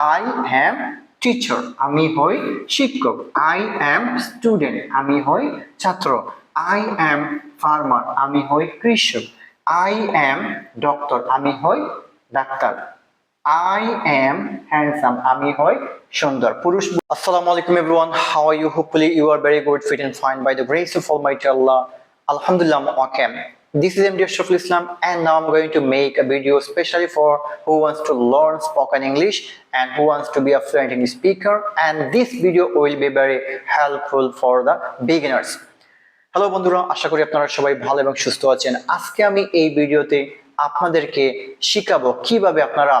I am teacher আমি হই শিক্ষক। আই অ্যাম স্টুডেন্ট আমি হই ছাত্র। আই অ্যাম ফার্মার আমি হই কৃষক। আই অ্যাম ডক্টর আমি হই ডাক্তার। আই অ্যাম হ্যান্ডসাম আমি হই সুন্দর। পুরুষ আসসালামু আলাইকুম everyone how are you hopefully you are very good fit and fine by the grace of almighty Allah I'm okay. This is md Ashraful islam and now i'm going to make a video especially for who wants to learn spoken english and who wants to be a fluent english speaker and this video will be very helpful for the beginners hello বন্ধুরা আশা করি আপনারা সবাই ভালো এবং সুস্থ আছেন আজকে আমি এই ভিডিওতে আপনাদেরকে শিখাবো কীভাবে আপনারা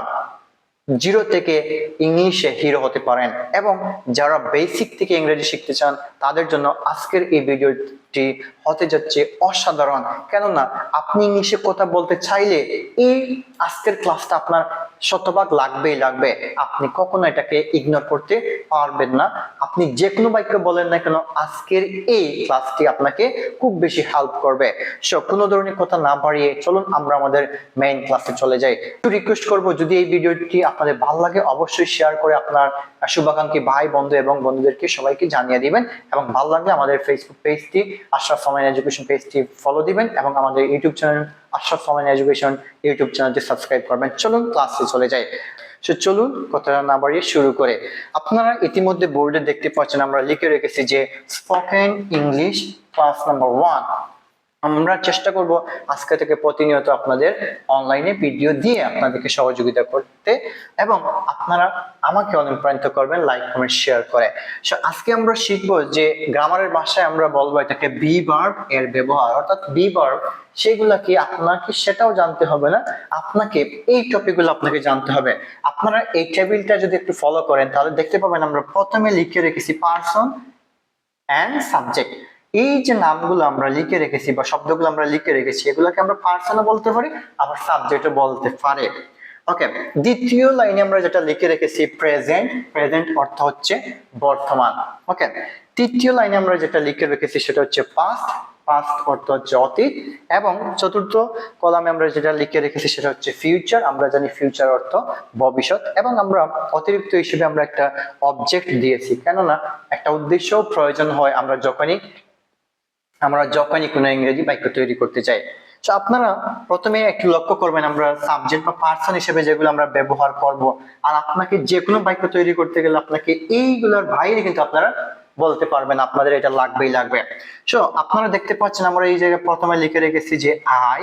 জিরো থেকে ইংলিশে হিরো হতে পারেন এবং যারা বেসিক থেকে ইংরেজি শিখতে চান তাদের জন্য আজকের এই ভিডিওটি হতে যাচ্ছে অসাধারণ। কেননা আপনি ইংলিশে কথা বলতে চাইলে এই আজকের ক্লাসটা আপনার শতভাগ লাগবেই লাগবে। আপনি কখনো এটাকে ইগনোর করতে পারবেন না। আপনি যে কোনো বাক্য বলেন না কেন, আজকের এই ক্লাসটি আপনাকে খুব বেশি হেল্প করবে। সো কোনো ধরনের কথা না বাড়িয়ে চলুন, আমরা আমাদের মেইন ক্লাসে চলে যাই। একটু রিকোয়েস্ট করব, যদি এই ভিডিওটি আপনাদের ভালো লাগে, অবশ্যই শেয়ার করে আপনার শুভাকাঙ্ক্ষী ভাই, বন্ধু এবং বন্ধুদেরকে সবাইকে জানিয়ে দিবেন। এবং ভালো লাগলে আমাদের ফেসবুক পেজটি আশরাফ অনলাইন এডুকেশন পেজটি ফলো দিবেন এবং আমাদের YouTube channel Ashraf online education YouTube চ্যানেলটি সাবস্ক্রাইব করবেন। চলুন ক্লাসে চলে যাই। সো চলুন কথাটা না বাড়িয়ে শুরু করে। আপনারা ইতিমধ্যে বোর্ডে দেখতে পাচ্ছেন আমরা লিখে রেখেছি যে spoken English class number one আমরা চেষ্টা করব আজকে থেকে প্রতিনিয়ত আপনাদের অনলাইনে ভিডিও দিয়ে আপনাদেরকে সহযোগিতা করতে এবং আপনারা আমাকে অনুপ্রাণিত করবেন লাইক কমেন্ট শেয়ার করে। আজকে আমরা শিখব যে গ্রামারের ভাষায় আমরা বলব এটাকে বি ভার্ব এর ব্যবহার। অর্থাৎ বি ভার্ব সেগুলা কি আপনাকে সেটাও জানতে হবে না, আপনাকে এই টপিকগুলো আপনাকে জানতে হবে। আপনারা এই টেবিলটা যদি একটু ফলো করেন, তাহলে দেখতে পাবেন আমরা প্রথমে লিখে রেখেছি পার্সন অ্যান্ড সাবজেক্ট এই যে নামগুলো আমরা লিখে রেখেছি বা শব্দগুলো আমরা লিখে রেখেছি, এগুলোকে আমরা পার্সনও বলতে পারি, আবার সাবজেক্টও বলতে পারে। ওকে দ্বিতীয় লাইনে আমরা যেটা লিখে রেখেছি প্রেজেন্ট প্রেজেন্ট অর্থ হচ্ছে বর্তমান। ওকে তৃতীয় লাইনে আমরা যেটা লিখে রেখেছি সেটা হচ্ছে পাস্ট পাস্ট অর্থ হচ্ছে অতীত, এবং চতুর্থ কলামে আমরা যেটা লিখে রেখেছি সেটা হচ্ছে ফিউচার আমরা জানি ফিউচার অর্থ ভবিষ্যৎ, এবং আমরা অতিরিক্ত হিসেবে আমরা একটা অবজেক্ট দিয়েছি। কেননা, একটা উদ্দেশ্য প্রয়োজন হয় আমরা যখনই আমরা যখনই কোনো ইংরেজি বাক্য তৈরি করতে চাই তো আপনারা প্রথমে একটু লক্ষ্য করবেন আমরা সাবজেক্ট বা পার্সন হিসেবে যেগুলো আমরা ব্যবহার করব, আর আপনাকে যে কোনো বাক্য তৈরি করতে গেলে আপনাকে এইগুলোর বাইরে কিন্তু আপনারা বলতে পারবেন আপনাদের এটা লাগবেই লাগবে। সো আপনারা দেখতে পাচ্ছেন আমরা এই জায়গায় প্রথমে লিখে রেখেছি যে আই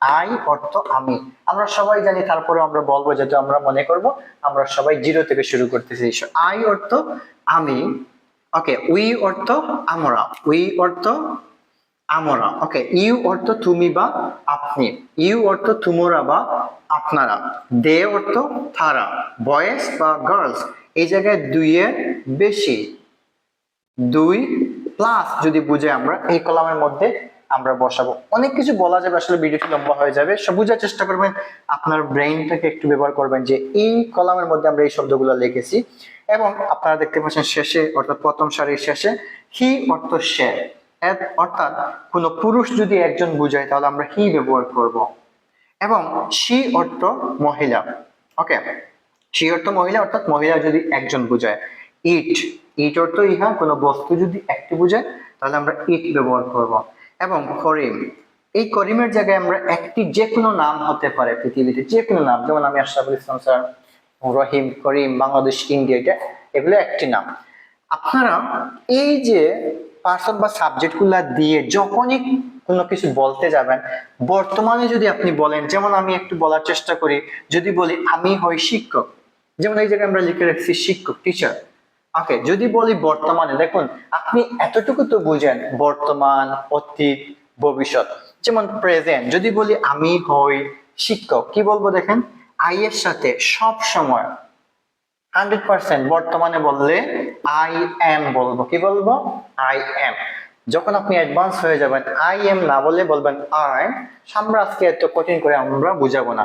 আই অর্থ আমি। আমরা সবাই জানি তারপরে আমরা বলব যেহেতু আমরা মনে করব, আমরা সবাই জিরো থেকে শুরু করতেছি। আই অর্থ আমি। ওকে উই অর্থ আমরা উই অর্থ আমরা। ওকে ইউ অর্থ তুমি বা আপনি ইউ অর্থ তুমরা বা আপনারা দে অর্থ তারা বয়েস বা গার্লস এই জায়গায় দুইয়ের বেশি, দুই প্লাস যদি বুঝে আমরা এই কলামের মধ্যে আমরা বসাবো। অনেক কিছু বলা যাবে, আসলে ভিডিওটি লম্বা হয়ে যাবে। সব বোঝার চেষ্টা করবেন, আপনার ব্রেইনটাকে একটু ব্যবহার করবেন যে এই কলামের মধ্যে আমরা এই শব্দগুলো লিখেছি। এবং আপনারা দেখতে পাচ্ছেন শেষে, অর্থাৎ প্রথম সারির শেষে, হি অর্থ সে। অর্থাৎ কোনো পুরুষ যদি একজন বুঝায়, তাহলে আমরা হি ব্যবহার করব। এবং সি অর্থ মহিলা। ওকে? সি অর্থ মহিলা, অর্থাৎ মহিলা যদি একজন বুঝায়। ইট। ইট অর্থ ইহা, কোনো বস্তু যদি একটি বুঝায়, তাহলে আমরা ইট ব্যবহার করব। এবং করিম। এই করিমের জায়গায় আমরা একটি যে কোনো নাম হতে পারে পৃথিবীতে যে কোনো নাম। যেমন আমি আশরাফুল ইসলাম স্যার, রহিম, করিম, বাংলাদেশ, ইন্ডিয়া, এটা এগুলো একটি নাম। আপনারা এই যে পার্সন বা সাবজেক্টগুলা দিয়ে যখনই কোনো কিছু বলতে যাবেন, বর্তমানে যদি আপনি বলেন, যেমন আমি একটু বলার চেষ্টা করি, যদি বলি, আমি হই শিক্ষক। যেমন এই জায়গায় আমরা লিখে রাখছি শিক্ষক টিচার ওকে যদি বলি বর্তমানে, দেখুন, আপনি এতটুকু তো বুঝেন, বর্তমান, অতীত, ভবিষ্যৎ, যেমন প্রেজেন্ট যদি বলি আমি হই শিক্ষক, কি বলব দেখেন? আই এর সাথে সব সময় হান্ড্রেড পার্সেন্ট বর্তমানে বললে আই এম বলব, কি বলব? আই এম যখন আপনি অ্যাডভান্স হয়ে যাবেন আই এম না বলে বলবেন আই আমরা আজকে এত কঠিন করে আমরা বুঝাবো না।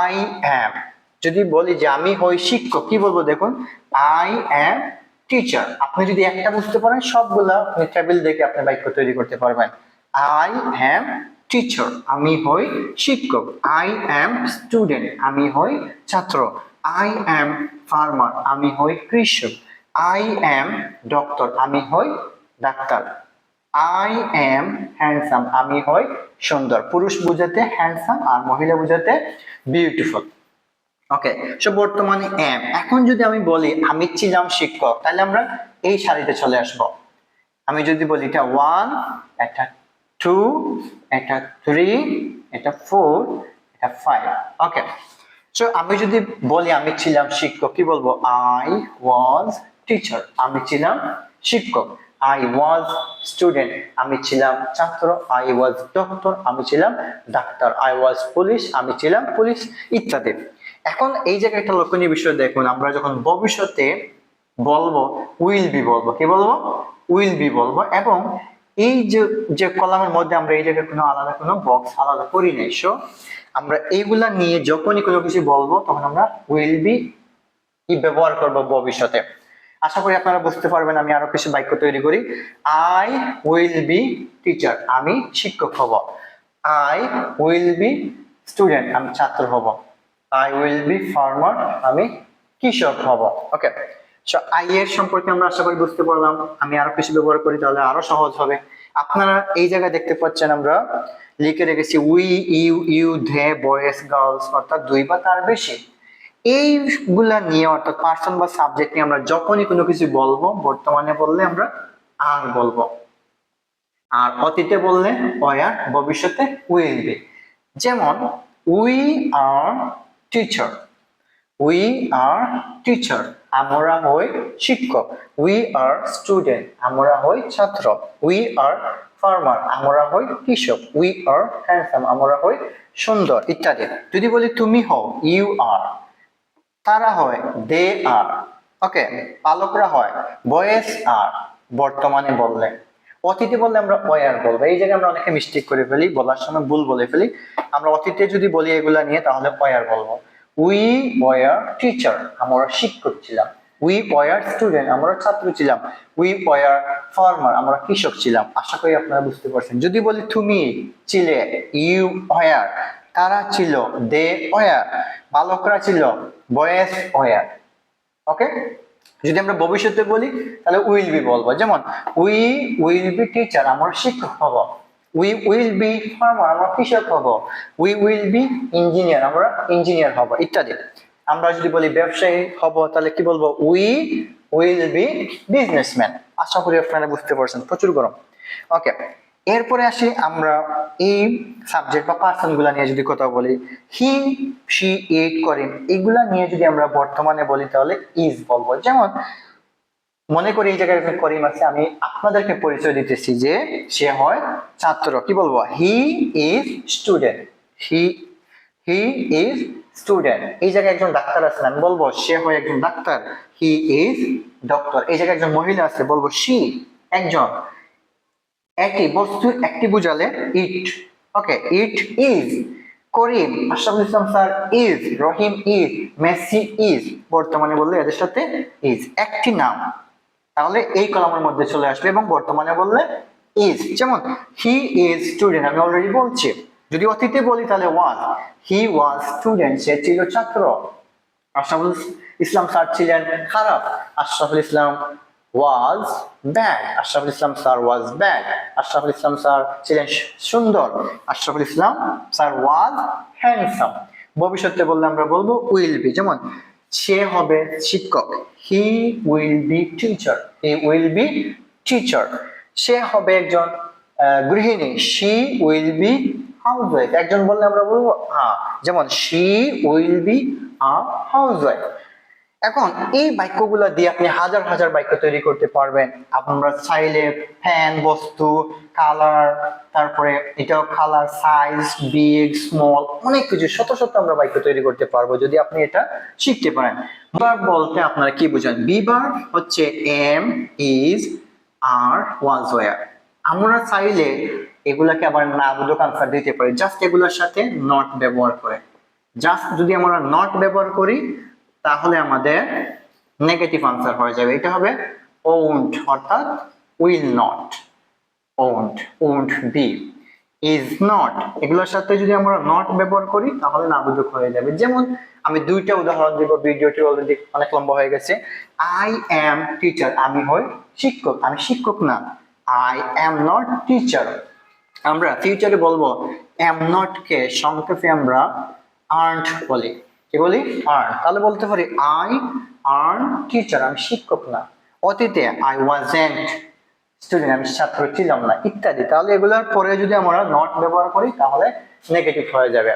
আই এম যদি বলি যে আমি হই শিক্ষক, কি বলব দেখুন? আই এম টিচার আপনি যদি একটা বুঝতে পারেন, সবগুলা আপনি টেবিল দেখে আপনি বাক্য তৈরি করতে পারবেন। আই এম টিচার আমি হই শিক্ষক। আই এম স্টুডেন্ট আমি হই ছাত্র। আই এম ফার্মার আমি হই কৃষক। আই এম ডক্টর আমি হই ডাক্তার। আই এম হ্যান্ডসাম আমি হই সুন্দর। পুরুষ বুঝাতে হ্যান্ডসাম আর মহিলা বুঝাতে বিউটিফুল ওকে সো বর্তমানে এম এখন যদি আমি বলি আমি ছিলাম শিক্ষক, তাহলে আমরা এই সারিতে চলে আসব। আমি যদি বলি এটা ওয়ান এটা টু এটা থ্রি এটা ফোর এটা ফাইভ ওকে সো আমি যদি বলি আমি ছিলাম শিক্ষক, কি বলব? আই ওয়াজ টিচার আমি ছিলাম শিক্ষক। আই ওয়াজ স্টুডেন্ট আমি ছিলাম ছাত্র। আই ওয়াজ ডক্টর আমি ছিলাম ডাক্তার। আই ওয়াজ পুলিশ আমি ছিলাম পুলিশ ইত্যাদি। এখন এই জায়গায় একটা লক্ষণীয় বিষয় দেখুন, আমরা যখন ভবিষ্যতে বলব উইল বি বলব, কি বলব? উইল বি বলব, এবং এই যে যে কলামের মধ্যে আমরা এই জায়গায় কোনো আলাদা, কোনো বক্স আলাদা করি নাই সো আমরা এইগুলা নিয়ে যখনই কোনো কিছু বলব, তখন আমরা উইল বি ব্যবহার করব ভবিষ্যতে। আশা করি আপনারা বুঝতে পারবেন, আমি আরও কিছু বাক্য তৈরি করি। আই উইল বি টিচার আমি শিক্ষক হব। আই উইল বি স্টুডেন্ট আমি ছাত্র হব। আই উইল বি ফার্মার আমি কৃষক হব। ওকে সো আই এর সম্পর্কে আমরা আশা করি বুঝতে পারলাম। আমি আরও কিছু ব্যবহার করি তাহলে আরও সহজ হবে। আপনারা এই জায়গায় দেখতে পাচ্ছেন আমরা লিখে রেখেছি উই ইউ ইউ ধে বয়েস গার্লস অর্থাৎ দুই বা তার বেশি। এইগুলা নিয়ে অর্থাৎ পার্সন বা সাবজেক্ট নিয়ে আমরা যখনই কোনো কিছু বলব, বর্তমানে বললে আমরা আর বলব। আর অতীতে বললে ওয়ার ভবিষ্যতে উইল বি যেমন we are teacher we are teacher আমরা হই শিক্ষক উই আর স্টুডেন্ট আমরা হই ছাত্র উই আর ফার্মার আমরা হই কৃষক উই আর হ্যান্ডসাম আমরা হই সুন্দর ইত্যাদি যদি বলি তুমি হও ইউ আর তারা হয় দে আর ওকে পালকরা হয় বয়েস আর বর্তমানে বললে অতীতে বললে আমরা ওয়ার বলব। এই জায়গায় আমরা অনেকে মিস্টেক করে ফেলি, বলার সময় ভুল বলে ফেলি। আমরা অতীতে যদি বলি এগুলা নিয়ে, তাহলে ওয়ার বলব। উই ওয়ার টিচার আমরা শিক্ষক ছিলাম। উই ওয়ার স্টুডেন্ট আমরা ছাত্র ছিলাম। উই ওয়ার ফার্মার আমরা কৃষক ছিলাম। আশা করি আপনারা বুঝতে পারছেন। যদি বলি তুমি ছিলে ইউ ওয়ার তারা ছিল দে ওয়ার বালকরা ছিল বয়েস ওয়ার ওকে যদি আমরা ভবিষ্যতে বলি, তাহলে উইল বি বলব। যেমন উই উইল বি টিচার আমার শিক্ষক হব। উই উইল বি ফার্মার আমরা কৃষক হব। উই উইল বি ইঞ্জিনিয়ার আমরা ইঞ্জিনিয়ার হব, ইত্যাদি। আমরা যদি বলি ব্যবসায়ী হব, তাহলে কি বলব? উই উইল বি বিজনেসম্যান আশা করি আপনারা বুঝতে পারছেন, প্রচুর গরম। ওকে এরপরে আসি আমরা এই সাবজেক্ট বা পার্সনগুলা নিয়ে যদি কথা বলি হি শি ইট করেন এগুলা নিয়ে যদি আমরা বর্তমানে বলি তাহলে ইজ বলব। যেমন, মনে করি এই জায়গায় করিম আছে, আমি আপনাদেরকে পরিচয় দিতেছি যে সে হয় ছাত্র। কি বলব? He is student he he is student এই জায়গায় একজন ডাক্তার আছেন, আমি বলব সে হয় একজন ডাক্তার। হি ইজ ডক্টর এই জায়গায় একজন মহিলা আছে, বলব সি একজন। একই বস্তু একটি বুঝালে it. Okay it is. Karim Ashraful Islam sir is, Rahim is, Messi is, বর্তমানে বললে এদের সাথে ইজ। একটি নাম। তাহলে এই কলামের মধ্যে চলে আসবে এবং বর্তমানে বললে ইজ। যেমন, হি ইজ স্টুডেন্ট, আমি অলরেডি বলছি। যদি অতীতে বলি তাহলে ওয়াজ। হি ওয়াজ স্টুডেন্ট, সে ছিল ছাত্র। আশরাফুল ইসলাম স্যার ছিলেন খারাপ। Ashraful Islam was bad Ashraful Islam sir was bad Ashraful Islam sir ছিলেন সুন্দর। Ashraful Islam sir was handsome ভবিষ্যতে বললে আমরা বলব উইল বি যেমন, সে হবে শিক্ষক। He will be teacher he will be teacher সে হবে একজন গৃহিণী। She will be house wife একজন বললে আমরা বলব হ্যাঁ। যেমন she will be a house wife এখন এই বাক্যগুলো দিয়ে আপনি হাজার হাজার বাক্য তৈরি করতে পারবেন। আপনারা চাইলে ফ্যান বস্তু কালার তারপরে এটাও কালার সাইজ বিগ স্মল অনেক কিছু, শত শত আমরা বাক্য তৈরি করতে পারব যদি আপনি এটা শিখতে পারেন। বিবার বলতে আপনারা কি বুঝেন? বিবার হচ্ছে am is are was were আমরা চাইলে এগুলাকে আবার না বুঝো আনসার দিতে পারি। জাস্ট এগুলোর সাথে নট ব্যবহার করে। জাস্ট যদি আমরা নট ব্যবহার করি তাহলে আমাদের নেগেটিভ আনসার হয়ে যাবে। এটা হবে ওন্ট অর্থাৎ will not won't won't be is not এগুলোর সাথে যদি আমরা নট ব্যবহার করি, তাহলে নাবোধক হয়ে যাবে। যেমন আমি দুইটা উদাহরণ দিব, ভিডিওটি অলরেডি অনেক লম্বা হয়ে গেছে। আই অ্যাম টিচার আমি হই শিক্ষক, আমি শিক্ষক না। আই অ্যাম নট টিচার আমরা ফিউচারে বলব অ্যাম নট কে, সংক্ষেপে আমরা আর্নড বলি। কি বলি? আর্ন তাহলে বলতে পারি আই আর্ন টিচার আমি শিক্ষক না। অতীতে আই ওয়াজেন্ট স্টুডেন্ট আমি ছাত্র ছিলাম না ইত্যাদি। তাহলে এগুলোর পরে যদি আমরা নট ব্যবহার করি তাহলে নেগেটিভ হয়ে যাবে।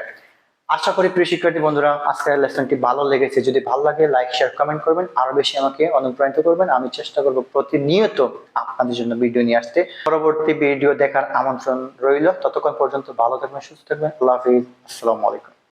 আশা করি প্রিয় শিক্ষার্থী বন্ধুরা আজকের লেসনটি ভালো লেগেছে। যদি ভালো লাগে লাইক শেয়ার কমেন্ট করবেন। আরও বেশি আমাকে অনুপ্রাণিত করবেন। আমি চেষ্টা করব প্রতিনিয়ত আপনাদের জন্য ভিডিও নিয়ে আসতে। পরবর্তী ভিডিও দেখার আমন্ত্রণ রইল। ততক্ষণ পর্যন্ত ভালো থাকবেন সুস্থ থাকবেন। আল্লাহ হাফিজ। আসসালামু আলাইকুম।